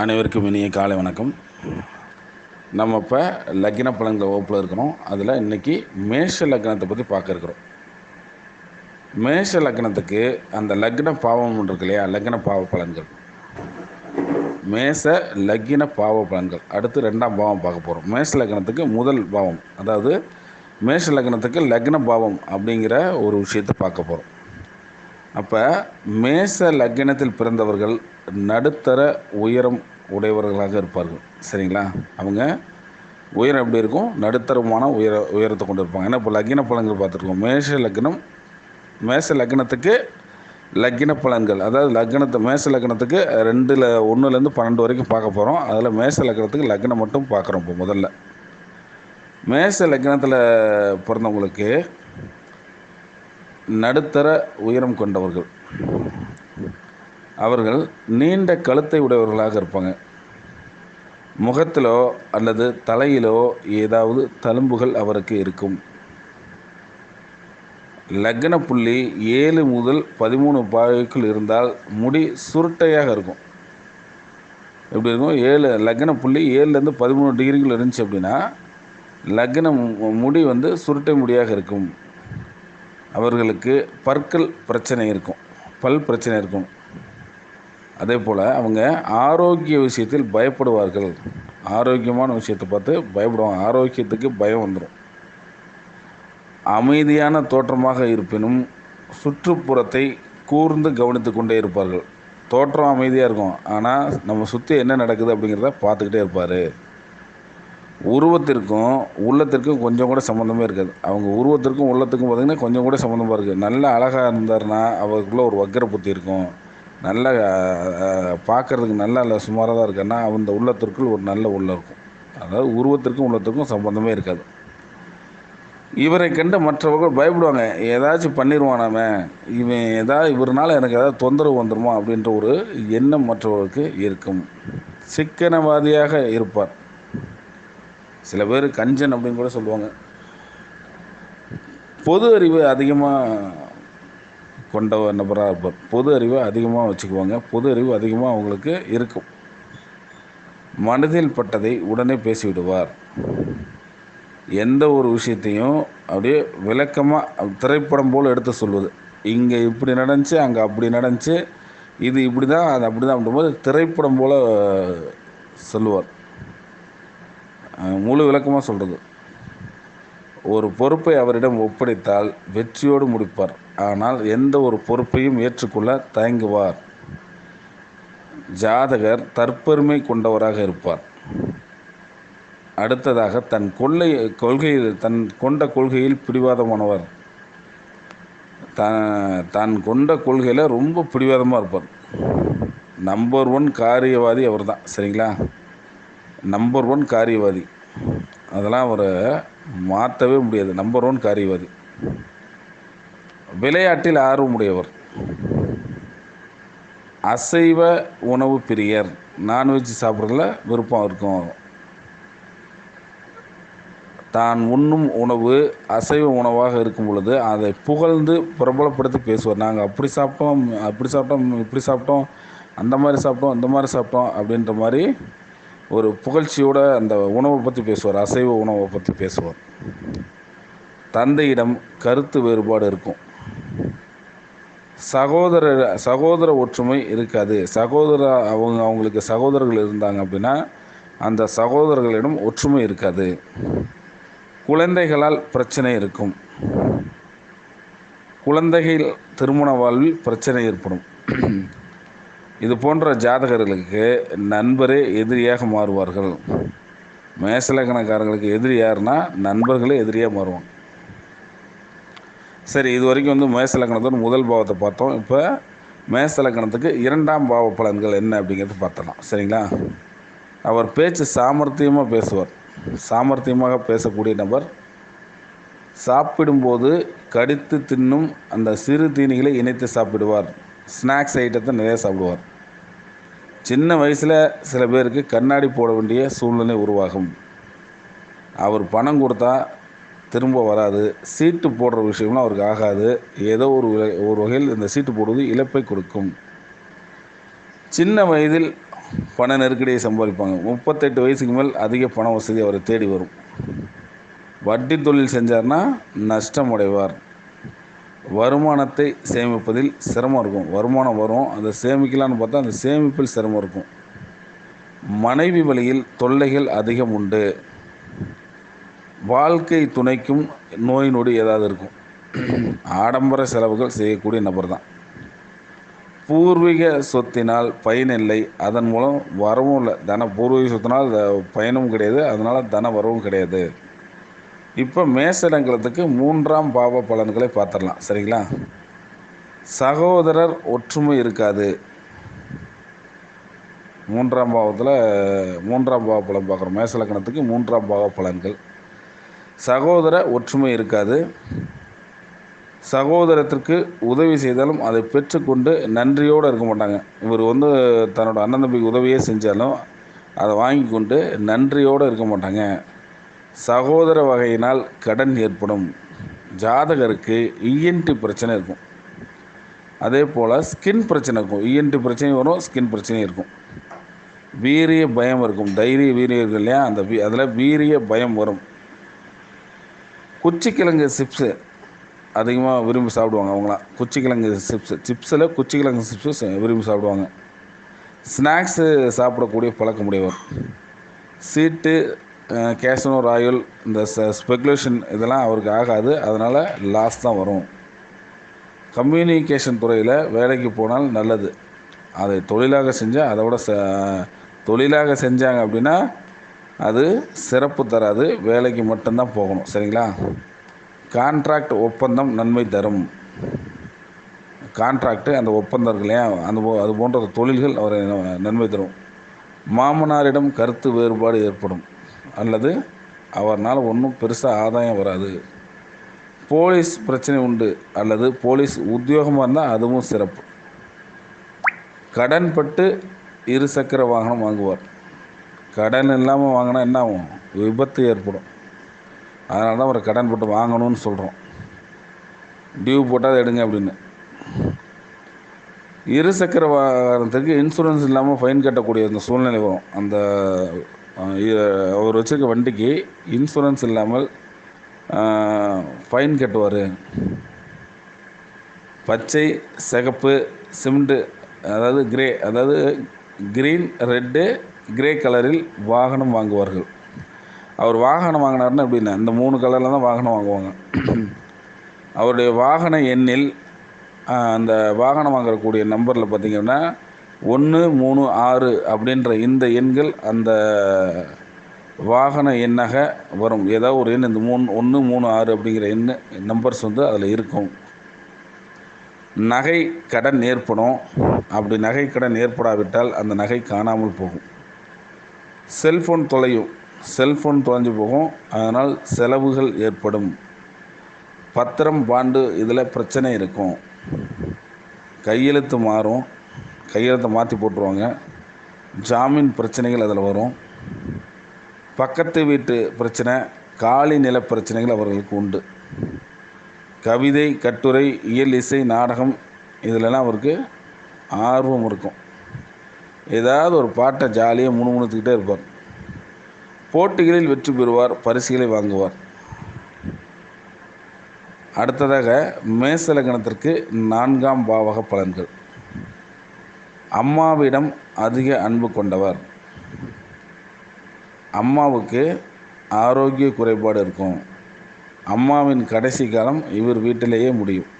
அனைவருக்கும் இனிய காலை வணக்கம். நம்ம இப்போ லக்ன பலன்கள் வகுப்பில் இருக்கிறோம். அதில் இன்றைக்கி மேஷ லக்னத்தை பற்றி பார்க்க இருக்கிறோம். மேஷ லக்னத்துக்கு அந்த லக்ன பாவம் இருக்கு இல்லையா? லக்ன பாவ பலன்கள். மேச லக்ன பாவ பலன்கள். அடுத்து ரெண்டாம் பாவம் பார்க்க போகிறோம் மேஷ லக்னத்துக்கு முதல் பாவம். அதாவது மேஷ லக்னத்துக்கு லக்ன பாவம் அப்படிங்கிற ஒரு விஷயத்தை பார்க்க போகிறோம் அப்போ மேச லக்னத்தில் பிறந்தவர்கள் நடுத்தர உயரம் உடையவர்களாக இருப்பார்கள். சரிங்களா? அவங்க உயரம் எப்படி இருக்கும்? நடுத்தரமான உயர உயரத்தை கொண்டு இருப்பாங்க ஏன்னா இப்போ லக்ன பலன்கள் பார்த்துருக்கோம். மேஷ லக்னம் மேச லக்னத்துக்கு லக்ன பலன்கள் அதாவது லக்னத்தை மேச லக்னத்துக்கு ரெண்டில் ஒன்றுலேருந்து பன்னெண்டு வரைக்கும் பார்க்க போகிறோம் அதில் மேச லக்னத்துக்கு லக்னம் மட்டும் பார்க்குறோம் இப்போ முதல்ல. மேச லக்னத்தில் பிறந்தவங்களுக்கு நடுத்தர உயரம் கொண்டவர்கள். அவர்கள் நீண்ட கழுத்தை உடையவர்களாக இருப்பாங்க. முகத்திலோ அல்லது தலையிலோ ஏதாவது தழும்புகள் அவருக்கு இருக்கும். லக்ன புள்ளி ஏழு முதல் பதிமூணு பாவைக்குள் இருந்தால் முடி சுருட்டையாக இருக்கும். எப்படி இருக்கும்? ஏழு லக்ன புள்ளி ஏழுலேருந்து பதிமூணு டிகிரிக்குள் இருந்துச்சு அப்படின்னா லக்ன முடி வந்து சுருட்டை முடியாக இருக்கும். அவர்களுக்கு பற்கள் பிரச்சனை இருக்கும். பல் பிரச்சனை இருக்கும். அதே போல் அவங்க ஆரோக்கிய விஷயத்தில் பயப்படுவார்கள். ஆரோக்கியமான விஷயத்தை பார்த்து பயப்படுவாங்க. ஆரோக்கியத்துக்கு பயம் வந்துடும் அமைதியான தோற்றமாக இருப்பினும் சுற்றுப்புறத்தை கூர்ந்து கவனித்து கொண்டே இருப்பார்கள். தோற்றம் அமைதியாக இருக்கும். ஆனால் நம்ம சுற்றி என்ன நடக்குது அப்படிங்கிறத பார்த்துக்கிட்டே இருப்பார். உருவத்திற்கும் உள்ளத்திற்கும் கொஞ்சம் கூட சம்மந்தமே இருக்காது. அவங்க உருவத்திற்கும் உள்ளத்துக்கும் பார்த்திங்கன்னா கொஞ்சம் கூட சம்மந்தமாக இருக்குது நல்ல அழகாக இருந்தார்னா அவருக்குள்ளே ஒரு வக்கர புத்தி இருக்கும். நல்ல பார்க்குறதுக்கு நல்லா இல்லை சுமாராக தான் இருக்குன்னா அந்த உள்ளத்திற்குள் ஒரு நல்ல உள்ள இருக்கும். அதாவது உருவத்திற்கும் உள்ளத்திற்கும் சம்பந்தமே இருக்காது. இவரை கண்டு மற்றவர்கள் பயப்படுவாங்க. ஏதாச்சும் பண்ணிடுவானாமே இவன் ஏதாவது இவருனால எனக்கு ஏதாவது தொந்தரவு வந்துடுமா அப்படின்ற ஒரு எண்ணம் மற்றவர்களுக்கு இருக்கும். சிக்கனவாதியாக இருப்பார். சில பேர் கஞ்சன் அப்படின்னு கூட சொல்லுவாங்க. பொது அறிவு அதிகமாக கொண்ட நபராக இருப்பார் பொது அறிவை அதிகமாக வச்சுக்குவாங்க. பொது அறிவு அதிகமாக அவங்களுக்கு இருக்கும். மனதில் பட்டதை உடனே பேசிவிடுவார். எந்த ஒரு விஷயத்தையும் அப்படியே விளக்கமாக திரைப்படம் போல் எடுத்து சொல்வது. இங்கே இப்படி நடந்துச்சு அங்கே அப்படி நடந்துச்சு இது இப்படி தான் அது அப்படி தான் அப்படின்போது திரைப்படம் போல் சொல்லுவார். முழு விளக்கமாக சொல்கிறது ஒரு பொறுப்பை அவரிடம் ஒப்படைத்தால் வெற்றியோடு முடிப்பார். ஆனால் எந்த ஒரு பொறுப்பையும் ஏற்றுக்கொள்ள தயங்குவார். ஜாதகர் தற்பெருமை கொண்டவராக இருப்பார். அடுத்ததாக தன் கொள்ளை கொள்கையில் தன் கொண்ட கொள்கையில் பிடிவாதமானவர். தான் கொண்ட கொள்கையில் ரொம்ப பிடிவாதமாக இருப்பார். நம்பர் ஒன் காரியவாதி அவர் தான் சரிங்களா? நம்பர் ஒன் காரியவாதி. அதெல்லாம் அவரை மாற்றவே முடியாது. நம்பர் ஒன் காரியவாதி. விளையாட்டில் ஆர்வமுடையவர். அசைவ உணவு பிரியர். நான்வெஜ் சாப்பிட்றதுல விருப்பம் இருக்கும். தான் உண்ணும் உணவு அசைவ உணவாக இருக்கும் பொழுது அதை புகழ்ந்து பிரபலப்படுத்தி பேசுவார். நாங்கள் அப்படி சாப்பிட்டோம் அப்படி சாப்பிட்டோம் இப்படி சாப்பிட்டோம் அந்த மாதிரி சாப்பிட்டோம் இந்த மாதிரி சாப்பிட்டோம் அப்படின்ற மாதிரி ஒரு புகழ்ச்சியோட அந்த உணவை பற்றி பேசுவார். அசைவ உணவை பற்றி பேசுவார். தந்தையிடம் கருத்து வேறுபாடு இருக்கும். சகோதர சகோதர ஒற்றுமை இருக்காது. சகோதர அவங்க அவங்களுக்கு சகோதரர்கள் இருந்தாங்க அப்படின்னா அந்த சகோதரர்களிடம் ஒற்றுமை இருக்காது. குழந்தைகளால் பிரச்சனை இருக்கும். குழந்தைகள் திருமண வாழ்வில் பிரச்சனை ஏற்படும். இது போன்ற ஜாதகர்களுக்கு நண்பரே எதிரியாக மாறுவார்கள். மேசலக்கணக்காரங்களுக்கு எதிரி யாருன்னா நண்பர்களே எதிரியாக மாறுவாங்க. சரி இது வரைக்கும் வந்து மேசலக்கணத்தோட முதல் பாவத்தை பார்த்தோம். இப்போ மேசலக்கணத்துக்கு இரண்டாம் பாவ பலன்கள் என்ன அப்படிங்கிறது பார்த்தலாம் சரிங்களா? அவர் பேச்சு சாமர்த்தியமாக பேசுவார். சாமர்த்தியமாக பேசக்கூடிய நபர் சாப்பிடும்போது கடித்து தின்னும் அந்த சிறு தீனிகளை இணைத்து சாப்பிடுவார். ஸ்நாக்ஸ் ஐட்டத்தை நிறைய சாப்பிடுவார். சின்ன வயசில் சில பேருக்கு கண்ணாடி போட வேண்டிய சூழ்நிலை உருவாகும். அவர் பணம் கொடுத்தா திரும்ப வராது. சீட்டு போடுற விஷயம்லாம் அவருக்கு ஆகாது. ஏதோ ஒரு ஒரு வகையில் இந்த சீட்டு போடுவது இழப்பை கொடுக்கும். சின்ன வயதில் பண நெருக்கடியை சம்பாதிப்பாங்க. முப்பத்தெட்டு வயசுக்கு மேல் அதிக பண வசதி அவரை தேடி வரும். வட்டி தொழில் செஞ்சார்னா நஷ்டம் அடைவார். வருமானத்தை சேமிப்பதில் சிரமம் இருக்கும். வருமானம் வரும். அதை சேமிக்கலான்னு பார்த்தா அந்த சேமிப்பில் சிரமம் இருக்கும். மனைவி வழியில் தொல்லைகள் அதிகம் உண்டு. வாழ்க்கை துணைக்கும் நோய் நொடி ஏதாவது இருக்கும். ஆடம்பர செலவுகள் செய்யக்கூடிய நபர் தான் பூர்வீக சொத்தினால் பயனில்லை அதன் மூலம் வரவும் இல்லை. தன பூர்வீக சொத்தினால் பயனும் கிடையாது. அதனால் தன வரவும் கிடையாது. இப்போ மேசலங்கிறதுக்கு மூன்றாம் பாவ பலன்களை பார்த்துடலாம். சரிங்களா? சகோதரர் ஒற்றுமை இருக்காது. மூன்றாம் பாவத்தில் மூன்றாம் பாவ பலன் பார்க்குறோம். மேசலக்கணத்துக்கு மூன்றாம் பாவ பலன்கள். சகோதர ஒற்றுமை இருக்காது. சகோதரத்திற்கு உதவி செய்தாலும் அதை பெற்றுக்கொண்டு நன்றியோடு இருக்க மாட்டாங்க. இவர் வந்து தன்னோட அண்ணன் தம்பிக்கு உதவியே செஞ்சாலும் அதை வாங்கி கொண்டு நன்றியோடு இருக்க மாட்டாங்க. சகோதர வகையினால் கடன் ஏற்படும். ஜாதகருக்கு இஎன்டி பிரச்சனை இருக்கும். அதே போல் ஸ்கின் பிரச்சனை இருக்கும். இஎன்டி பிரச்சனையும் வரும் ஸ்கின் பிரச்சனையும் இருக்கும். வீரிய பயம் இருக்கும். தைரிய வீரியம் இருக்கு இல்லையா? அந்த வீ அதில் வீரிய பயம் வரும். குச்சிக்கிழங்கு சிப்ஸு அதிகமாக விரும்பி சாப்பிடுவாங்க அவங்களாம் குச்சிக்கிழங்கு சிப்ஸு. சிப்ஸில் குச்சிக்கிழங்கு சிப்ஸு விரும்பி சாப்பிடுவாங்க. ஸ்நாக்ஸு சாப்பிடக்கூடிய பழக்கமுடையவர். சீட்டு கேசனோ ராயல் இந்த ஸ்பெகுலேஷன் இதெல்லாம் அவருக்கு ஆகாது. அதனால் லாஸ் தான் வரும். கம்யூனிகேஷன் துறையில் வேலைக்கு போனால் நல்லது. அதை தொழிலாக செஞ்சால் அதை விட ச தொழிலாக செஞ்சாங்க அப்படின்னா அது சிறப்பு தராது. வேலைக்கு மட்டும்தான் போகணும். சரிங்களா? கான்ட்ராக்ட் ஒப்பந்தம் நன்மை தரும். கான்ட்ராக்டு அந்த ஒப்பந்தம் இருக்கு இல்லையா அந்த போ அது போன்ற தொழில்கள் அவரை நன்மை தரும். மாமனாரிடம் கருத்து வேறுபாடு ஏற்படும். அல்லது அவர்னால் ஒன்றும் பெருசாக ஆதாயம் வராது. போலீஸ் பிரச்சனை உண்டு. அல்லது போலீஸ் உத்தியோகமாக இருந்தால் அதுவும் சிறப்பு. கடன் பட்டு இரு சக்கர வாகனம் வாங்குவார். கடன் இல்லாமல் வாங்கினா என்ன ஆகும்? விபத்து ஏற்படும். அதனால தான் ஒரு கடன் போட்டு வாங்கணும்னு சொல்கிறோம் டியூ போட்டால் அதை எடுங்க அப்படின்னு. இரு சக்கர வாகனத்துக்கு இன்சூரன்ஸ் இல்லாமல் ஃபைன் கட்டக்கூடிய அந்த சூழ்நிலை வரும். அந்த அவர் வச்சுருக்க வண்டிக்கு இன்சூரன்ஸ் இல்லாமல் ஃபைன் கட்டுவார். பச்சை சிகப்பு சிமெண்ட்டு அதாவது கிரே அதாவது க்ரீன் ரெட்டு கிரே கலரில் வாகனம் வாங்குவார்கள். அவர் வாகனம் வாங்கினார்னா எப்படின்னா இந்த மூணு கலரில் தான் வாகனம் வாங்குவாங்க. அவருடைய வாகன எண்ணில் அந்த வாகனம் வாங்கக்கூடிய நம்பரில் பார்த்திங்கன்னா ஒன்று மூணு ஆறு அப்படின்ற இந்த எண்கள் அந்த வாகன எண்ணாக வரும். ஏதாவது ஒரு எண் இந்த மூணு ஒன்று மூணு ஆறு அப்படிங்கிற எண் நம்பர்ஸ் வந்து அதில் இருக்கும். நகை கடன் ஏற்படும். அப்படி நகை கடன் ஏற்படாவிட்டால் அந்த நகை காணாமல் போகும். செல்ஃபோன் தொலையும். செல்ஃபோன் தொலைஞ்சு போகும். அதனால் செலவுகள் ஏற்படும். பத்திரம் பாண்டு இதில் பிரச்சனை இருக்கும். கையெழுத்து மாறும். கையெழுத்தை மாற்றி போட்டுருவாங்க. ஜாமீன் பிரச்சனைகள் அதில் வரும். பக்கத்து வீட்டு பிரச்சனை காலி நில பிரச்சனைகள் அவர்களுக்கு உண்டு. கவிதை கட்டுரை இயல் இசை நாடகம் இதிலெல்லாம் அவருக்கு ஆர்வம் இருக்கும். ஏதாவது ஒரு பாட்டை ஜாலியாக முணுமுணுத்துக்கிட்டே இருப்பார். போட்டிகளில் வெற்றி பெறுவார் பரிசுகளை வாங்குவார். அடுத்ததாக மேசலகணத்திற்கு நான்காம் பாவக பலன்கள். அம்மாவிடம் அதிக அன்பு கொண்டவர். அம்மாவுக்கு ஆரோக்கிய குறைபாடு இருக்கும். அம்மாவின் கடைசி காலம் இவர் வீட்டிலேயே முடியும்.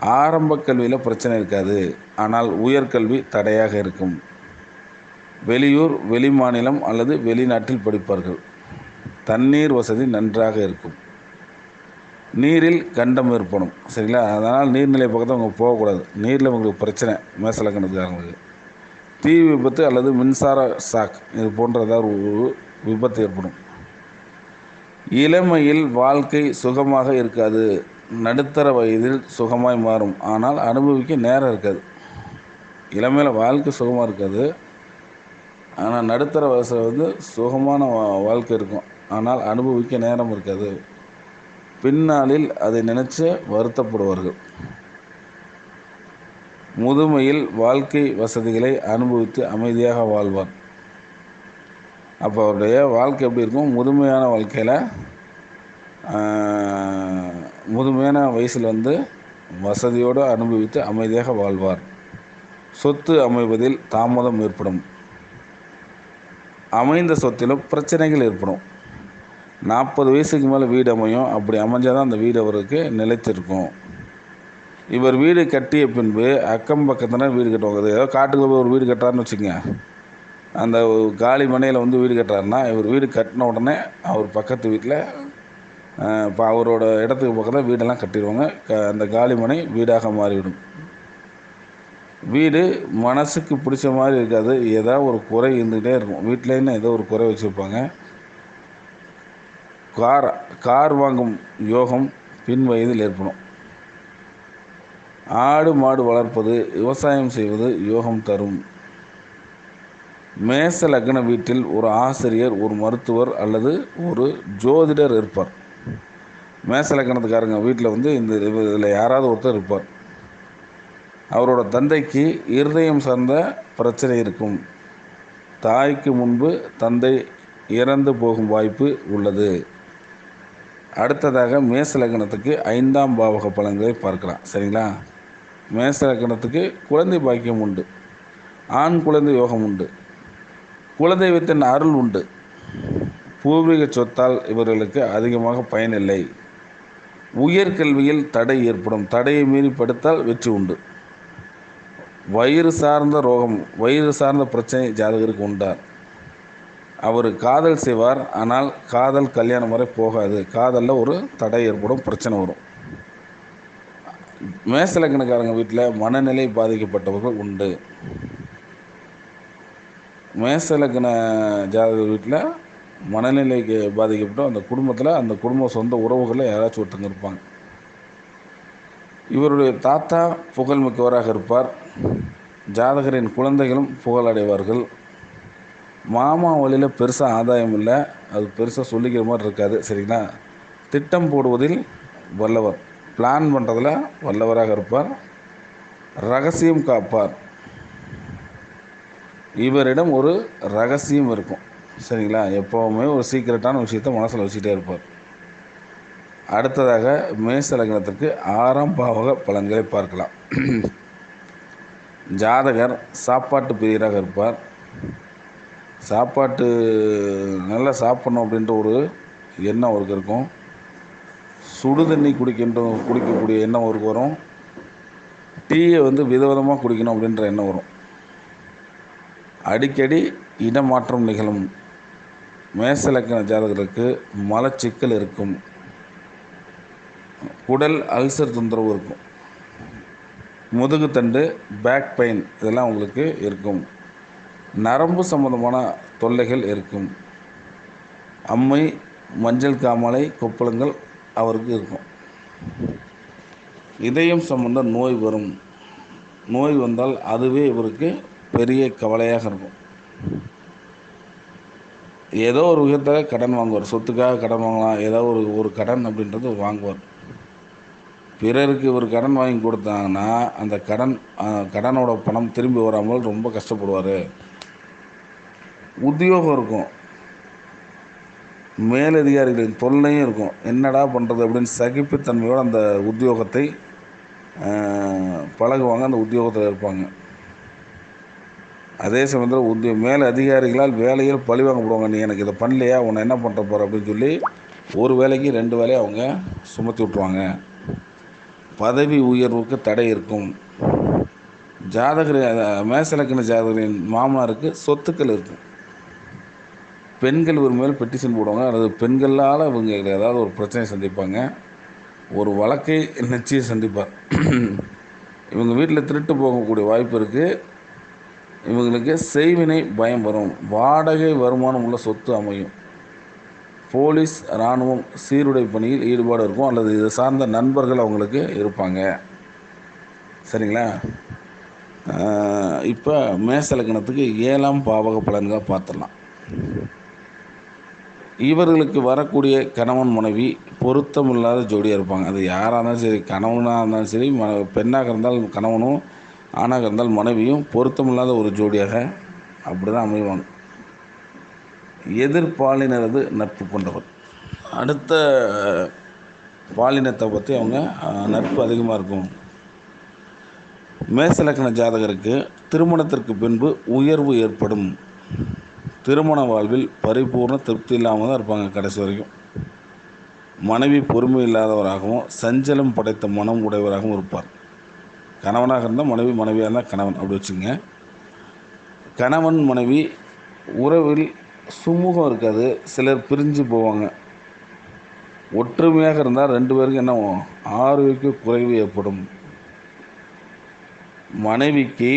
ஆரம்ப கல்வியில் பிரச்சனை இருக்காது. ஆனால் உயர்கல்வி தடையாக இருக்கும். வெளியூர் வெளிமாநிலம் அல்லது வெளிநாட்டில் படிப்பார்கள். தண்ணீர் வசதி நன்றாக இருக்கும். நீரில் கண்டம் ஏற்படும். சரிங்களா? அதனால் நீர்நிலை பக்கத்தில் அவங்க போகக்கூடாது. நீரில் உங்களுக்கு பிரச்சனை. மேசலக்கணத்துக்காரங்களுக்கு. தீ விபத்து அல்லது மின்சார சாக் இது போன்ற ஏதாவது ஒரு விபத்து ஏற்படும். இளமையில் வாழ்க்கை சுகமாக இருக்காது. நடுத்தர வயதில் சுகமாய் மாறும். ஆனால் அனுபவிக்க நேரம் இருக்காது. இளமையில் வாழ்க்கை சுகமாக இருக்காது. ஆனால் நடுத்தர வயசில் வந்து சுகமான வா- வாழ்க்கை இருக்கும். ஆனால் அனுபவிக்க நேரம் இருக்காது. பின்னாளில் அதை நினைச்சு வருத்தப்படுவார்கள். முதுமையில் வாழ்க்கை வசதிகளை அனுபவித்து அமைதியாக வாழ்வார் அப்போ அவருடைய வாழ்க்கை எப்படி இருக்கும்? முதுமையான வாழ்க்கையில் முதுமையான வயசில் வந்து வசதியோடு அனுபவித்து அமைதியாக வாழ்வார். சொத்து அமைவதில் தாமதம் ஏற்படும். அமைந்த சொத்திலும் பிரச்சனைகள் ஏற்படும். நாற்பது வயசுக்கு மேலே வீடு அமையும். அப்படி அமைஞ்சால் தான் அந்த வீடு அவருக்கு நிலைத்திருக்கும். இவர் வீடு கட்டிய பின்பு அக்கம் பக்கத்தில் வீடு கட்டுவாங்க. ஏதோ காட்டுக்குள்ள போய் ஒரு வீடு கட்டுறாருன்னு வச்சுக்கோங்க. அந்த காலி மனையில் வந்து வீடு கட்டுறாருன்னா இவர் வீடு கட்டின உடனே அவர் பக்கத்து வீட்டில் இப்போ அவரோட இடத்துக்கு பக்கத்தில் வீடெல்லாம் கட்டிடுவாங்க. க அந்த காலிமனை வீடாக மாறிவிடும். வீடு மனசுக்கு பிடிச்ச மாதிரி இருக்காது. ஏதாவது ஒரு குறை இருந்துகிட்டே இருக்கும். வீட்டிலேன்னு ஏதோ ஒரு குறை வச்சுருப்பாங்க. கார் கார் வாங்கும் யோகம் பின் வயதில் ஏற்படும். ஆடு மாடு வளர்ப்பது விவசாயம் செய்வது யோகம் தரும். மேச லக்ன வீட்டில் ஒரு ஆசிரியர் ஒரு மருத்துவர் அல்லது ஒரு ஜோதிடர் இருப்பார். மேசலக்கணத்துக்காரங்க வீட்டில் வந்து இந்த இதில் யாராவது ஒருத்தர் இருப்பார். அவரோட தந்தைக்கு இருதயம் சார்ந்த பிரச்சனை இருக்கும். தாய்க்கு முன்பு தந்தை இறந்து போகும் வாய்ப்பு உள்ளது. அடுத்ததாக மேச லக்னத்துக்கு ஐந்தாம் பாவக பலன்களை பார்க்கலாம். சரிங்களா? மேச லக்னத்துக்கு குழந்தை பாக்கியம் உண்டு. ஆண் குழந்தை யோகம் உண்டு. குலதெய்வத்தின் அருள் உண்டு. பூர்வீக சொத்தால் இவர்களுக்கு அதிகமாக பயனில்லை உயர்கல்வியில் தடை ஏற்படும். தடையை மீறி படுத்தால் வெற்றி உண்டு. வயிறு சார்ந்த ரோகம் வயிறு சார்ந்த பிரச்சனை ஜாதகருக்கு உண்டார் அவர் காதல் செய்வார் ஆனால் காதல் கல்யாணம் வரை போகாது. காதலில் ஒரு தடை ஏற்படும் பிரச்சனை வரும். மேசலக்கணக்காரங்க வீட்டில் மனநிலை பாதிக்கப்பட்டவர்கள் உண்டு. மேசலக்கண ஜாதக வீட்டில் மனநிலைக்கு பாதிக்கப்பட்ட அந்த குடும்பத்தில் அந்த குடும்ப சொந்த உறவுகளில் யாராச்சும் ஒருத்தங்க இருப்பாங்க. இவருடைய தாத்தா புகழ்மிக்கவராக இருப்பார். ஜாதகரின் குழந்தைகளும் புகழடைவார்கள். மாமா வழியில் பெருசாக ஆதாயம் இல்லை. அது பெருசாக சொல்லிக்கிற மாதிரி இருக்காது சரிங்களா? திட்டம் போடுவதில் வல்லவர். பிளான் பண்ணுறதில் வல்லவராக இருப்பார். ரகசியம் காப்பார். இவரிடம் ஒரு ரகசியம் இருக்கும். சரிங்களா? எப்போவுமே ஒரு சீக்கிரட்டான விஷயத்தை மனசில் வச்சுக்கிட்டே இருப்பார். அடுத்ததாக மேச லக்னத்திற்கு ஆறாம் பாவக பலன்களை பார்க்கலாம். ஜாதகர் சாப்பாட்டு பிரியராக இருப்பார். சாப்பாட்டு நல்லா சாப்பிட்ணும் அப்படின்ற ஒரு எண்ணம் அவருக்கு இருக்கும். சுடு தண்ணி குடிக்கின்ற குடிக்கக்கூடிய எண்ணம் அவருக்கு வரும். டீயை வந்து விதவிதமாக குடிக்கணும் அப்படின்ற எண்ணம் வரும். அடிக்கடி இடமாற்றம் நிகழும். மேசலக்கண ஜாதகருக்கு மலச்சிக்கல் இருக்கும். குடல் அல்சர் தொந்தரவு இருக்கும். முதுகுத்தண்டு பேக் பெயின் இதெல்லாம் உங்களுக்கு இருக்கும். நரம்பு சம்பந்தமான தொல்லைகள் இருக்கும். அம்மை மஞ்சள் காமாலை கொப்பளங்கள் அவருக்கு இருக்கும். இதயம் சம்பந்த நோய் வரும். நோய் வந்தால் அதுவே இவருக்கு பெரிய கவலையாக இருக்கும். ஏதோ ஒரு விதத்தில் கடன் வாங்குவார். சொத்துக்காக கடன் வாங்கலாம். ஏதோ ஒரு ஒரு கடன் அப்படின்றது வாங்குவார். பிறருக்கு ஒரு கடன் வாங்கி கொடுத்தாங்கன்னா அந்த கடன் கடனோட பணம் திரும்பி வராமல் ரொம்ப கஷ்டப்படுவார். உத்தியோகம் இருக்கும். மேலதிகாரிகளின் தொல்லையும் இருக்கும். என்னடா பண்ணுறது அப்படின்னு சகிப்புத்தன்மையோடு அந்த உத்தியோகத்தை பழகுவாங்க. அந்த உத்தியோகத்தில் இருப்பாங்க. அதே சமயத்தில் உத்தியோ மேல் அதிகாரிகளால் வேலையில் பழி வாங்கப்படுவாங்க நீ எனக்கு இதை பண்ணலையா? உன்னை என்ன பண்ணுற போகிற அப்படின்னு சொல்லி ஒரு வேலைக்கு ரெண்டு வேலையை அவங்க சுமத்தி விட்ருவாங்க பதவி உயர்வுக்கு தடை இருக்கும். ஜாதகர் மேசலக்கின ஜாதகரின் மாமனாருக்கு சொத்துக்கள் இருக்கும். பெண்கள் ஒரு மேல் பெட்டிஷன் போடுவாங்க. அல்லது பெண்களால் இவங்க ஏதாவது ஒரு பிரச்சனையை சந்திப்பாங்க. ஒரு வழக்கை நிச்சயம் சந்திப்பார். இவங்க வீட்டில் திருட்டு போகக்கூடிய வாய்ப்பு இருக்குது இவங்களுக்கு செய்வினை பயம் வரும். வாடகை வருமானம் உள்ள சொத்து அமையும். போலீஸ் இராணுவம் சீருடை பணியில் ஈடுபாடு இருக்கும். அல்லது இதை சார்ந்த நண்பர்கள் அவங்களுக்கு இருப்பாங்க. சரிங்களா? இப்போ மேசலக்கணத்துக்கு ஏழாம் பாவக பலன்களை பார்த்துடலாம். இவர்களுக்கு வரக்கூடிய கணவன் மனைவி பொருத்தமில்லாத ஜோடியாக இருப்பாங்க. அது யாராக இருந்தாலும் சரி கணவனாக இருந்தாலும் சரி ம பெண்ணாக இருந்தாலும் கணவனும் ஆணாக இருந்தால் மனைவியும் பொருத்தமில்லாத ஒரு ஜோடியாக அப்படி தான் அமைவாங்க எதிர்பாலினரது நட்பு கொண்டவர் அடுத்த பாலினத்தை பற்றி அவங்க நட்பு அதிகமாக இருக்கும். மேசலக்கண ஜாதகருக்கு திருமணத்திற்கு பின்பு உயர்வு ஏற்படும். திருமண வாழ்வில் பரிபூர்ண திருப்தி இல்லாமல் தான் இருப்பாங்க கடைசி வரைக்கும். மனைவி பொறுமை இல்லாதவராகவும் சஞ்சலம் படைத்த மனம் உடையவராகவும் இருப்பார். கணவனாக இருந்தால் மனைவி மனைவியாக இருந்தால் கணவன் அப்படி வச்சுங்க கணவன் மனைவி உறவில் சுமூகம் இருக்காது. சிலர் பிரிஞ்சு போவாங்க. ஒற்றுமையாக இருந்தால் ரெண்டு பேருக்கும் என்ன ஆரோக்கிய குறைவு ஏற்படும். மனைவிக்கு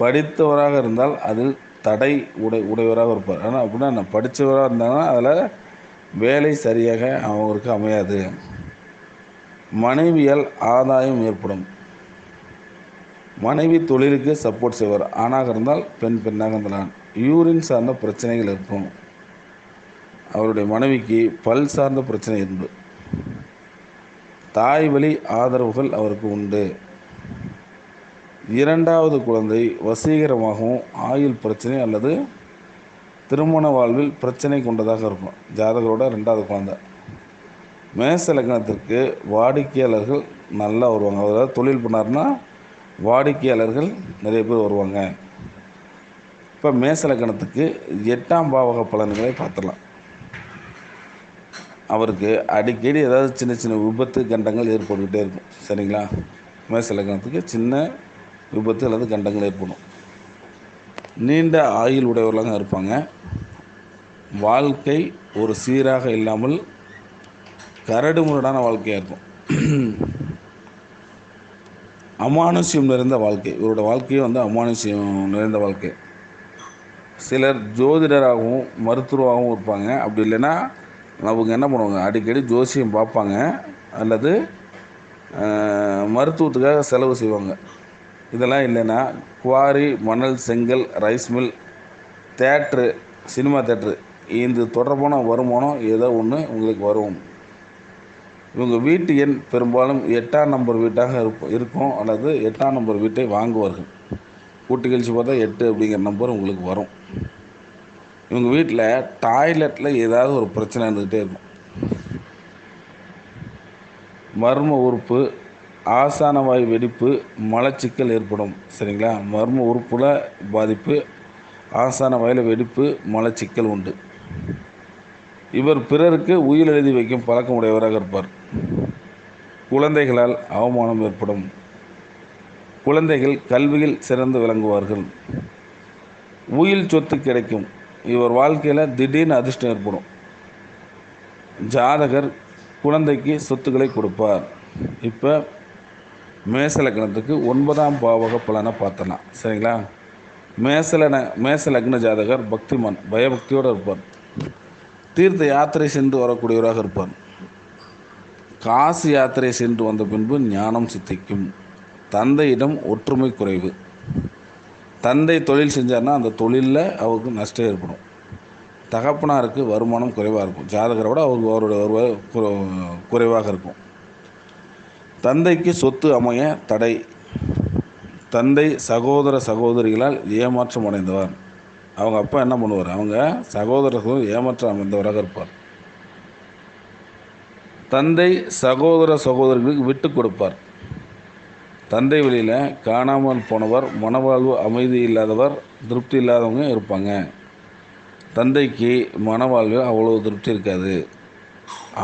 படித்தவராக இருந்தால் அதில் தடை உடை உடையவராக இருப்பார். ஆனால் அப்படின்னா நான் படித்தவராக இருந்தாங்கன்னா அதில் வேலை சரியாக அவங்களுக்கு அமையாது. மனைவியால் ஆதாயம் ஏற்படும். மனைவி தொழிலுக்கு சப்போர்ட் செய்வார். ஆணாக இருந்தால் பெண் பெண்ணாக இருந்தால் யூரின் சார்ந்த பிரச்சனைகள் இருக்கும் அவருடைய மனைவிக்கு பல் சார்ந்த பிரச்சனை உண்டு. தாய் வழி ஆதரவுகள் அவருக்கு உண்டு. இரண்டாவது குழந்தை வசீகரமாகவும் ஆயுள் பிரச்சனை அல்லது திருமண வாழ்வில் பிரச்சனை கொண்டதாக இருக்கும். ஜாதகரோட ரெண்டாவது குழந்தை. மேச லக்னத்திற்கு வாடிக்கையாளர்கள் நல்லா வருவாங்க. அதாவது தொழில் பண்ணாருன்னா வாடிக்கையாளர்கள் நிறைய பேர் வருவாங்க. இப்போ மேச லக்னத்துக்கு எட்டாம் பாவக பலன்களை பார்த்துடலாம். அவருக்கு அடிக்கடி ஏதாவது சின்ன சின்ன விபத்து கண்டங்கள் ஏற்பட்டுக்கிட்டே இருக்கும். சரிங்களா? மேச லக்னத்துக்கு சின்ன விபத்து அல்லது கண்டங்கள் ஏற்படும். நீண்ட ஆயுள் உடையவர்களாக இருப்பாங்க. வாழ்க்கை ஒரு சீராக இல்லாமல் கரடு முரடான வாழ்க்கையாக இருக்கும். அமானுஷ்யம் நிறைந்த வாழ்க்கை. இவரோட வாழ்க்கையே வந்து அமானுஷ்யம் நிறைந்த வாழ்க்கை. சிலர் ஜோதிடராகவும் மருத்துவராகவும் இருப்பாங்க. அப்படி இல்லைன்னா அவங்க என்ன பண்ணுவாங்க? அடிக்கடி ஜோசியம் பார்ப்பாங்க. அல்லது மருத்துவத்துக்காக செலவு செய்வாங்க. இதெல்லாம் இல்லைன்னா குவாரி மணல் செங்கல் rice mill theatre cinema theatre. இந்த தொடர்பான வருமானம் ஏதோ ஒன்று உங்களுக்கு வரும். இவங்க வீட்டு எண் பெரும்பாலும் எட்டாம் நம்பர் வீட்டாக இருப்போம் இருக்கும். அல்லது எட்டாம் நம்பர் வீட்டை வாங்குவார்கள். கூட்டு கழிச்சு பார்த்தா எட்டு அப்படிங்கிற நம்பர் உங்களுக்கு வரும். இவங்க வீட்டில் டாய்லெட்டில் ஏதாவது ஒரு பிரச்சனை இருந்துக்கிட்டே இருக்கும். மர்ம உறுப்பு ஆசான வாய் வெடிப்பு மலச்சிக்கல் ஏற்படும். சரிங்களா? மர்ம உறுப்பில் பாதிப்பு ஆசான வாயில் வெடிப்பு மலச்சிக்கல் உண்டு. இவர் பிறருக்கு உயிர் எழுதி வைக்கும் பழக்கம் உடையவராக இருப்பார். குழந்தைகளால் அவமானம் ஏற்படும். குழந்தைகள் கல்வியில் சிறந்து விளங்குவார்கள். உயில் சொத்து கிடைக்கும். இவர் வாழ்க்கையில் திடீர்னு அதிர்ஷ்டம் ஏற்படும். ஜாதகர் குழந்தைக்கு சொத்துக்களை கொடுப்பார். இப்போ மேசலக்கணத்துக்கு ஒன்பதாம் பாவக பலனை பார்த்தலாம் சரிங்களா? மேசலன மேசலக்ன ஜாதகர் பக்திமான் பயபக்தியோடு இருப்பார். தீர்த்த யாத்திரை சென்று வரக்கூடியவராக இருப்பார். காசு யாத்திரை சென்று வந்த பின்பு ஞானம் சித்திக்கும். தந்தையிடம் ஒற்றுமை குறைவு. தந்தை தொழில் செஞ்சார்னா அந்த தொழிலில் அவருக்கு நஷ்டம் ஏற்படும். தகப்பனாருக்கு வருமானம் குறைவாக இருக்கும். ஜாதகரை விட அவருக்கு அவருடைய வருவாய் குறைவாக இருக்கும். தந்தைக்கு சொத்து அமைய தடை. தந்தை சகோதர சகோதரிகளால் ஏமாற்றம் அடைந்தவர். அவங்க அப்பா என்ன பண்ணுவார்? அவங்க சகோதரர்கள் ஏமாற்றம் அமைந்தவராக இருப்பார். தந்தை சகோதர சகோதரர்களுக்கு விட்டு கொடுப்பார். தந்தை வழியில் காணாமல் போனவர் மனவாழ்வு அமைதி இல்லாதவர் திருப்தி இல்லாதவங்க இருப்பாங்க. தந்தைக்கு மனவாழ்வில் அவ்வளோ திருப்தி இருக்காது.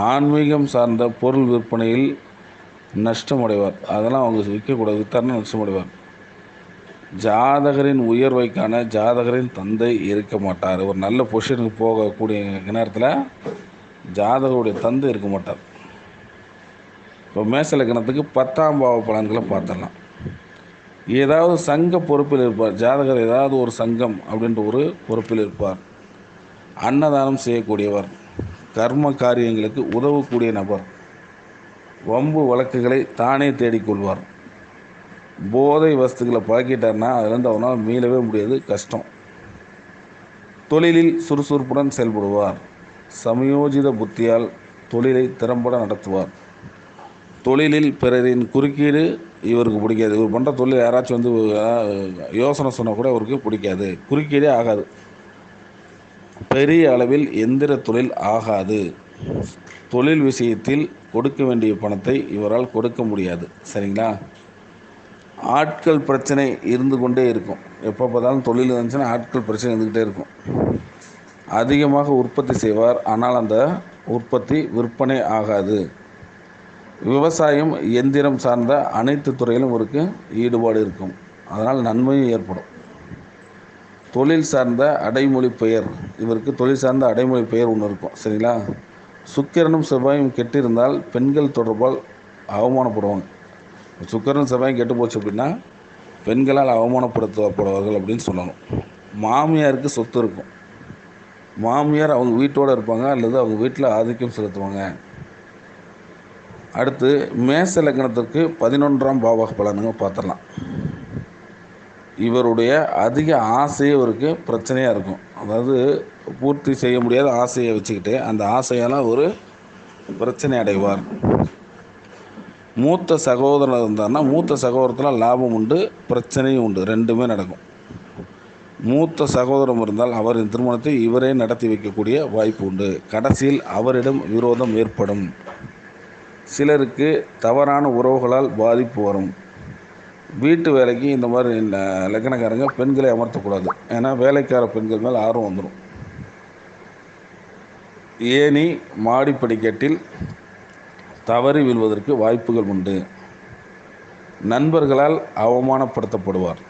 ஆன்மீகம் சார்ந்த பொருள் விற்பனையில் நஷ்டம் அடைவார் அதெல்லாம் அவங்க விற்கக்கூடாது வித்தாருன்னா நஷ்டம் அடைவார் ஜாதகரின் உயர்வைக்கான ஜாதகரின் தந்தை இருக்க மாட்டார். ஒரு நல்ல பொசிஷனுக்கு போகக்கூடிய நேரத்தில் ஜாதகருடைய தந்தை இருக்க மாட்டார். இப்போ மேச லக்னத்துக்கு பத்தாம் பாவ பலன்களை பார்த்துடலாம். ஏதாவது சங்க பொறுப்பில் இருப்பார். ஜாதகர் ஏதாவது ஒரு சங்கம் அப்படின்ற ஒரு பொறுப்பில் இருப்பார். அன்னதானம் செய்யக்கூடியவர் கர்ம காரியங்களுக்கு உதவக்கூடிய நபர் வம்பு வழக்குகளை தானே தேடிக்கொள்வார். போதை வஸ்துக்களை பழக்கிட்டார்னா அதுலேருந்து அவனால் மீளவே முடியாது கஷ்டம். தொழிலில் சுறுசுறுப்புடன் செயல்படுவார். சமயோஜித புத்தியால் தொழிலை திறம்பட நடத்துவார். தொழிலில் பிறரின் குறுக்கீடு இவருக்கு பிடிக்காது. இவர் பண்ணுற தொழில் யாராச்சும் வந்து யோசனை சொன்னால் கூட இவருக்கு பிடிக்காது. குறுக்கீடே ஆகாது. பெரிய அளவில் எந்திர தொழில் ஆகாது. தொழில் விஷயத்தில் கொடுக்க வேண்டிய பணத்தை இவரால் கொடுக்க முடியாது. சரிங்களா? ஆட்கள் பிரச்சனை இருந்து கொண்டே இருக்கும். எப்போ பார்த்தாலும் தொழில் இருந்துச்சுன்னா ஆட்கள் பிரச்சனை இருந்துக்கிட்டே இருக்கும். அதிகமாக உற்பத்தி செய்வார். ஆனால் அந்த உற்பத்தி விற்பனை ஆகாது. விவசாயம் எந்திரம் சார்ந்த அனைத்து துறையிலும் இவருக்கு ஈடுபாடு இருக்கும். அதனால் நன்மையும் ஏற்படும். தொழில் சார்ந்த அடைமொழி பெயர் இவருக்கு தொழில் சார்ந்த அடைமொழி பெயர் ஒன்று இருக்கும். சரிங்களா? சுக்கிரனும் செவ்வாயும் கெட்டிருந்தால் பெண்கள் தொடர்பால் அவமானப்படுவாங்க. சுக்கிரனும் செவ்வாயும் கெட்டு போச்சு அப்படின்னா பெண்களால் அவமானப்படுத்தப்படுவார்கள் அப்படின்னு சொல்லணும். மாமியாருக்கு சொத்து இருக்கும். மாமியார் அவங்க வீட்டோடு இருப்பாங்க அல்லது அவங்க வீட்டில் ஆதிக்கம் செலுத்துவாங்க. அடுத்து மேச லக்னத்திற்கு பதினொன்றாம் பாவக பலனுங்க பார்த்துடலாம். இவருடைய அதிக ஆசையே இவருக்கு பிரச்சனையாக இருக்கும். அதாவது பூர்த்தி செய்ய முடியாத ஆசையை வச்சுக்கிட்டு அந்த ஆசையால் ஒரு பிரச்சனை அடைவார். மூத்த சகோதரர் இருந்தார்னா மூத்த சகோதரத்தில் லாபம் உண்டு பிரச்சனையும் உண்டு ரெண்டுமே நடக்கும். மூத்த சகோதரம் இருந்தால் அவரின் திருமணத்தை இவரே நடத்தி வைக்கக்கூடிய வாய்ப்பு உண்டு. கடைசியில் அவரிடம் விரோதம் ஏற்படும். சிலருக்கு தவறான உறவுகளால் பாதிப்பு வரும். வீட்டு வேலைக்கு இந்த மாதிரி இந்த லக்கணக்காரங்க பெண்களை அமர்த்தக்கூடாது. ஏன்னா வேலைக்கார பெண்கள் மேல் ஆர்வம் வந்துடும் ஏனி மாடிப்படிக்கட்டில் தவறி வீழ்வதற்கு வாய்ப்புகள் உண்டு. நண்பர்களால் அவமானப்படுத்தப்படுவார்.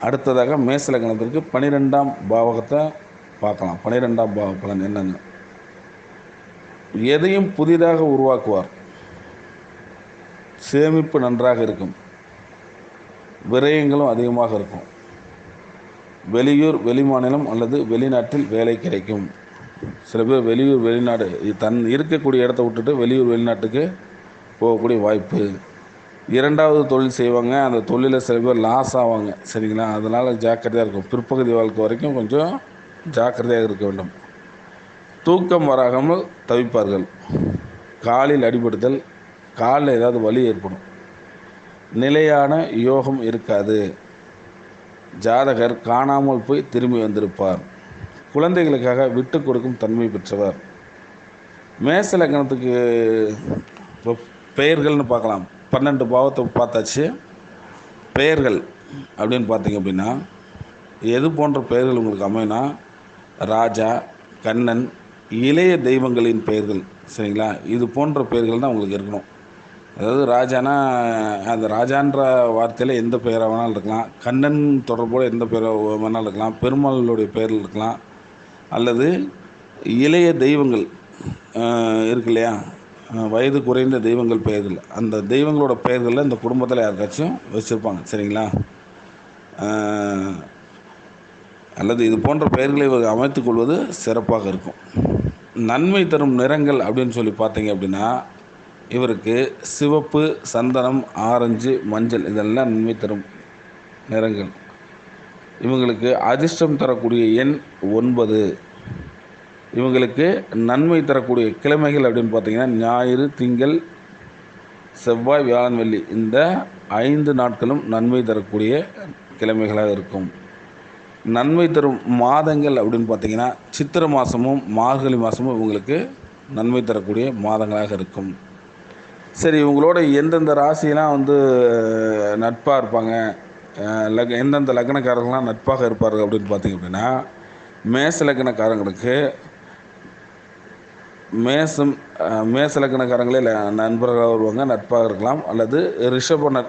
அடுத்ததாக மேசலக்கணத்திற்கு பனிரெண்டாம் பாவகத்தை பார்க்கலாம். பனிரெண்டாம் பாவ பலன் என்னென்னு. எதையும் புதிதாக உருவாக்குவார். சேமிப்பு நன்றாக இருக்கும். விரயங்களும் அதிகமாக இருக்கும். வெளியூர் வெளிமாநிலம் அல்லது வெளிநாட்டில் வேலை கிடைக்கும். சில பேர் வெளியூர் வெளிநாடு தன் இருக்கக்கூடிய இடத்த விட்டுட்டு வெளியூர் வெளிநாட்டுக்கு போகக்கூடிய வாய்ப்பு. இரண்டாவது தொழில் செய்வாங்க. அந்த தொழிலில் சில பேர் லாஸ் ஆவாங்க. சரிங்களா? அதனால் ஜாக்கிரதையாக இருக்கும். பிற்பகுதி வாழ்க்கை வரைக்கும் கொஞ்சம் ஜாக்கிரதையாக இருக்க வேண்டும். தூக்கம் வராமல் தவிப்பார்கள். காலில் அடிபடுதல் காலில் ஏதாவது வலி ஏற்படும். நிலையான யோகம் இருக்காது. ஜாதகர் காணாமல் போய் திரும்பி வந்திருப்பார். குழந்தைகளுக்காக விட்டு கொடுக்கும் தன்மை பெற்றவர். மேச லக்னத்துக்கு இப்போ பெயர்கள்னு பார்க்கலாம். பன்னெண்டு பாவத்தை பார்த்தாச்சு. பெயர்கள் அப்படின்னு பார்த்தீங்க அப்படின்னா எது போன்ற பெயர்கள் உங்களுக்கு அமையும்னா ராஜா கண்ணன் இளைய தெய்வங்களின் பெயர்கள் சரிங்களா? இது போன்ற பெயர்கள் தான் உங்களுக்கு இருக்கணும். அதாவது ராஜானா அந்த ராஜான்ற வார்த்தையில் எந்த பெயராக வேணாலும் இருக்கலாம். கண்ணன் தொடர்போடு எந்த பெயராக வேணாலும் இருக்கலாம். பெருமாளுடைய பெயர்கள் இருக்கலாம். அல்லது இளைய தெய்வங்கள் இருக்கு இல்லையா? வயது குறைந்த தெய்வங்கள் பெயர்கள். அந்த தெய்வங்களோட பெயர்களில் இந்த குடும்பத்தில் யாருக்காச்சும் வச்சுருப்பாங்க சரிங்களா? அல்லது இது போன்ற பெயர்களை இவர் அமைத்துக் கொள்வது சிறப்பாக இருக்கும். நன்மை தரும் நிறங்கள் அப்படின்னு சொல்லி பார்த்தீங்க அப்படின்னா இவருக்கு சிவப்பு சந்தனம் ஆரஞ்சு மஞ்சள் இதெல்லாம் நன்மை தரும் நிறங்கள். இவங்களுக்கு அதிர்ஷ்டம் தரக்கூடிய எண் ஒன்பது. இவங்களுக்கு நன்மை தரக்கூடிய கிழமைகள் அப்படின்னு பார்த்தீங்கன்னா ஞாயிறு திங்கள் செவ்வாய் வியாழன் வெள்ளி இந்த ஐந்து நாட்களும் நன்மை தரக்கூடிய கிழமைகளாக இருக்கும். நன்மை தரும் மாதங்கள் அப்படின்னு பார்த்தீங்கன்னா சித்திரை மாதமும் மார்கழி மாதமும் இவங்களுக்கு நன்மை தரக்கூடிய மாதங்களாக இருக்கும். சரி இவங்களோட எந்தெந்த ராசிலாம் வந்து நட்பாக இருப்பாங்க லக் எந்தெந்த லக்னக்காரங்களாம் நட்பாக இருப்பார்கள் அப்படின்னு பார்த்தீங்க அப்படின்னா மேச லக்னக்காரங்களுக்கு மேசம் மேச லக்னக்காரங்களே ல- நண்பர்களாக வருவாங்க நட்பாக இருக்கலாம் அல்லது ரிஷப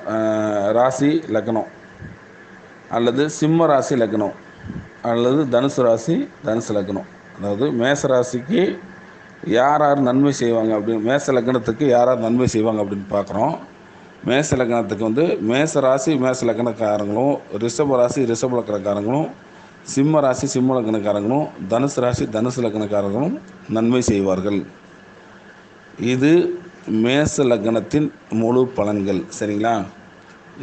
ராசி லக்னம் அல்லது சிம்ம ராசி லக்னம். அல்லது தனுசு ராசி தனுசு லக்னம். அதாவது மேச ராசிக்கு யார் யார் நன்மை செய்வாங்க அப்படின்னு மேச லக்னத்துக்கு யார் யார் நன்மை செய்வாங்க அப்படின்னு பார்க்குறோம். மேச லக்னத்துக்கு வந்து மேச ராசி மேச லக்னக்காரங்களும் ரிஷப ராசி ரிஷப லக்னக்காரங்களும் சிம்ம ராசி சிம்ம லக்னக்காரங்களும் தனுசு ராசி தனுசு லக்னக்காரங்களும் நன்மை செய்வார்கள். இது மேச லக்னத்தின் முழு பலன்கள் சரிங்களா?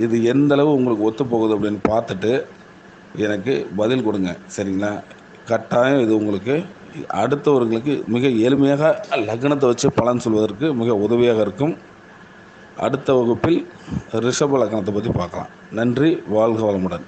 இது எந்தளவு உங்களுக்கு ஒத்து போகுது அப்படின்னு பார்த்துட்டு எனக்கு பதில் கொடுங்க சரிங்களா? கட்டாயம் இது உங்களுக்கு அடுத்தவர்களுக்கு மிக எளிமையாக லக்னத்தை வச்சு பலன் சொல்வதற்கு மிக உதவியாக இருக்கும். அடுத்த வகுப்பில் ரிஷப லக்னத்தை பற்றி பார்க்கலாம். நன்றி வாழ்க வளமுடன்.